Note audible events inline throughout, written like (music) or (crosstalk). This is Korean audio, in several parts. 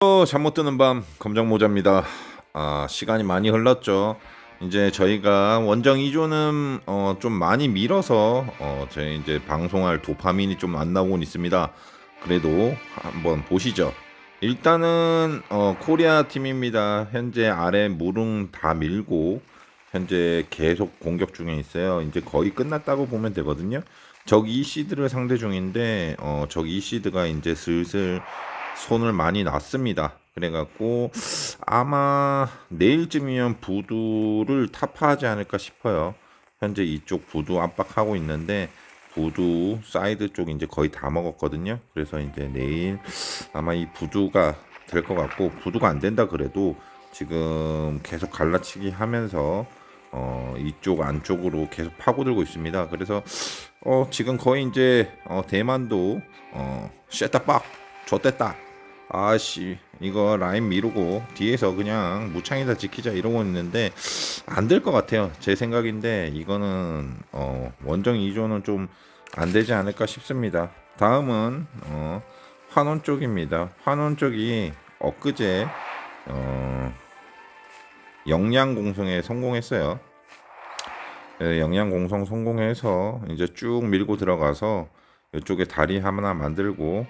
어, 잠못 드는 밤 검정 모자입니다. 아, 시간이 많이 흘렀죠. 이제 저희가 원정 2조는 어, 좀 많이 밀어서 어, 저희 이제 방송할 도파민이 좀 안 나오곤 있습니다. 그래도 한번 보시죠. 일단은 어, 코리아 팀입니다. 현재 아래 무릉 다 밀고 현재 계속 공격 중에 있어요. 이제 거의 끝났다고 보면 되거든요. 적 이시드를 상대 중인데 어, 적 이시드가 이제 슬슬 손을 많이 놨습니다. 그래갖고 아마 내일쯤이면 부두를 타파하지 않을까 싶어요. 현재 이쪽 부두 압박하고 있는데 부두 사이드 쪽 이제 거의 다 먹었거든요. 그래서 이제 내일 아마 이 부두가 될 것 같고 부두가 안 된다 그래도 지금 계속 갈라치기 하면서 어 이쪽 안쪽으로 계속 파고들고 있습니다. 그래서 어 지금 거의 이제 어 대만도 어 쉣다 빡 좆됐다 아씨 이거 라인 미루고 뒤에서 그냥 무창이다 지키자 이러고 있는데 안 될 것 같아요. 제 생각인데 이거는 어 원정 2조는 좀 안 되지 않을까 싶습니다. 다음은 어 환원 쪽입니다. 환원 쪽이 엊그제 어 영양 공성에 성공했어요. 예, 영양 공성 성공해서 이제 쭉 밀고 들어가서 이쪽에 다리 하나 만들고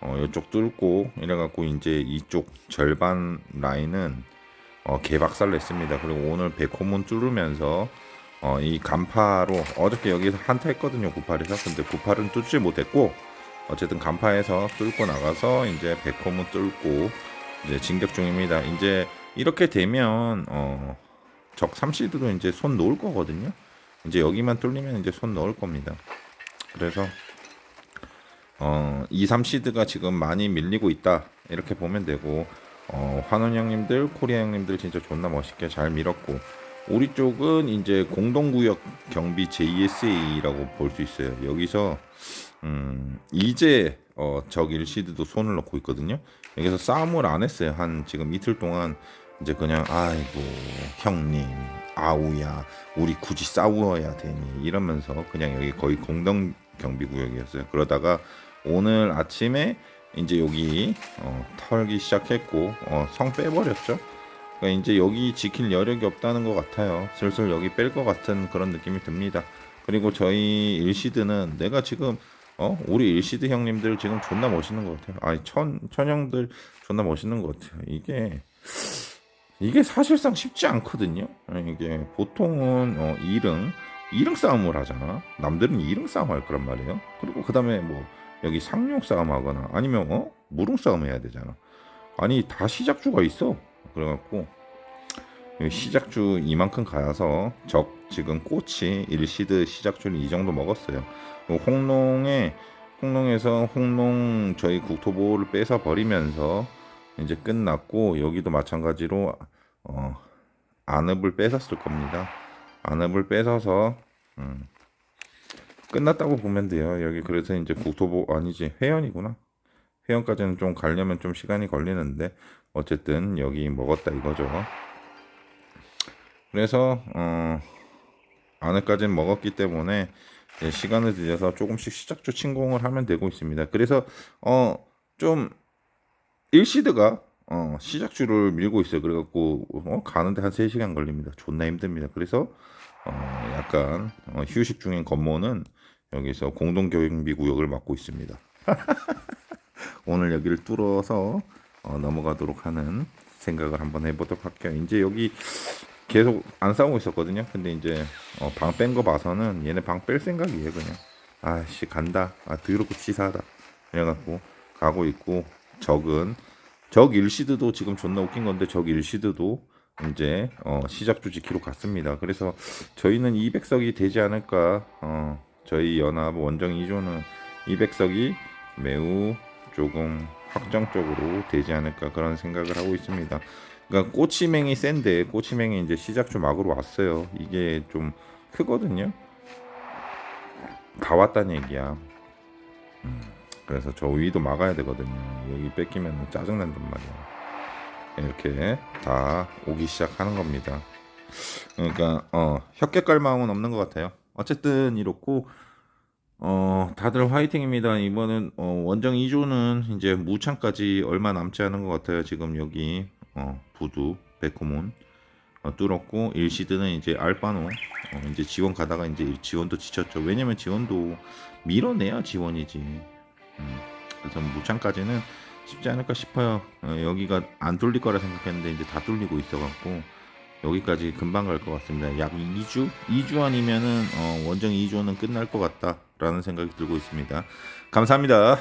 어, 이쪽 뚫고 이래갖고 이제 이쪽 절반 라인은 어, 개박살 냈습니다. 그리고 오늘 백호문 뚫으면서 어, 이 간파로 어저께 여기서 한타 했거든요. 98에서 근데 98은 뚫지 못했고 어쨌든 간파에서 뚫고 나가서 이제 백호문 뚫고 이제 진격 중입니다. 이제 이렇게 되면 어, 적 3시드도 이제 손 놓을 거거든요. 이제 여기만 뚫리면 이제 손 넣을 겁니다. 그래서 어, 2, 3시드가 지금 많이 밀리고 있다. 이렇게 보면 되고, 어, 환원 형님들, 코리아 형님들 진짜 존나 멋있게 잘 밀었고, 우리 쪽은 이제 공동구역 경비 JSA라고 볼 수 있어요. 여기서, 음, 이제, 어, 적 1시드도 손을 넣고 있거든요. 여기서 싸움을 안 했어요. 한 지금 이틀 동안 이제 그냥, 아이고, 형님, 아우야, 우리 굳이 싸워야 되니, 이러면서 그냥 여기 거의 공동 경비구역이었어요. 그러다가 오늘 아침에 이제 여기 어, 털기 시작했고 어, 성 빼버렸죠. 그러니까 이제 여기 지킬 여력이 없다는 것 같아요. 슬슬 여기 뺄 것 같은 그런 느낌이 듭니다. 그리고 저희 일시드는 내가 지금 어 우리 일시드 형님들 지금 존나 멋있는 것 같아요. 아니 천 천형들 존나 멋있는 것 같아요. 이게 이게 사실상 쉽지 않거든요. 이게 보통은 어, 2릉 2릉 싸움을 하잖아. 남들은 2릉 싸움 할 거란 말이에요. 그리고 그 다음에 뭐 여기 상륙 싸움 하거나 아니면 어 무릉 싸움 해야 되잖아. 아니 다 시작주가 있어. 그래갖고 시작주 이만큼 가서 적 지금 꼬치 일시드 시작주를 이 정도 먹었어요. 홍농에 홍농에서 홍농 저희 국토보호를 뺏어 버리면서 이제 끝났고 여기도 마찬가지로 어 안읍을 뺏었을 겁니다. 안읍을 뺏어서 음, 끝났다고 보면 돼요. 여기 그래서 이제 국토보 아니지 회원이구나. 회원까지는 좀 가려면 좀 시간이 걸리는데 어쨌든 여기 먹었다 이거죠. 그래서 어 안에까지는 먹었기 때문에 시간을 들여서 조금씩 시작조 침공을 하면 되고 있습니다. 그래서 어 좀 일시드가 어 시작주를 밀고 있어요. 그래갖고 어, 가는데 한 3시간 걸립니다. 존나 힘듭니다. 그래서 어 약간 어, 휴식 중인 건모는 여기서 공동교육비 구역을 맡고 있습니다. (laughs) 오늘 여기를 뚫어서 어, 넘어가도록 하는 생각을 한번 해보도록 할게요. 이제 여기 계속 안 싸우고 있었거든요. 근데 이제 어, 방뺀 거 봐서는 얘네 방 뺄 생각이에요. 그냥 아씨 간다. 아 더럽고 치사하다. 그래갖고 가고 있고 적은 적 일시드도 지금 존나 웃긴 건데 적 일시드도 이제 어, 시작 주 지키로 갔습니다. 그래서 저희는 200석이 되지 않을까. 어, 저희 연합 원정 2조는 200석이 매우 조금 확정적으로 되지 않을까 그런 생각을 하고 있습니다. 그러니까 꼬치맹이 센데 꼬치맹이 이제 시작주 막으로 왔어요. 이게 좀 크거든요. 다 왔다는 얘기야. 음, 그래서 저 위도 막아야 되거든요. 여기 뺏기면 짜증난단 말이야. 이렇게 다 오기 시작하는 겁니다. 그러니까 어깔 마음은 없는 것 같아요. 어쨌든 이렇고 어, 다들 화이팅입니다. 이번엔 어, 원정 2조는 이제 무창까지 얼마 남지 않은 것 같아요. 지금 여기 어, 부두, 베코몬 어, 뚫었고 일시드는 이제 알바노 어, 이제 지원 가다가 이제 지원도 지쳤죠. 왜냐면 지원도 밀어내야 지원이지. 음, 그래서 무창까지는 쉽지 않을까 싶어요. 어, 여기가 안 뚫릴 거라 생각했는데 이제 다 뚫리고 있어갖고 여기까지 금방 갈 것 같습니다. 약 2주? 2주 아니면은 어, 원정 2조는 끝날 것 같다라는 생각이 들고 있습니다. 감사합니다.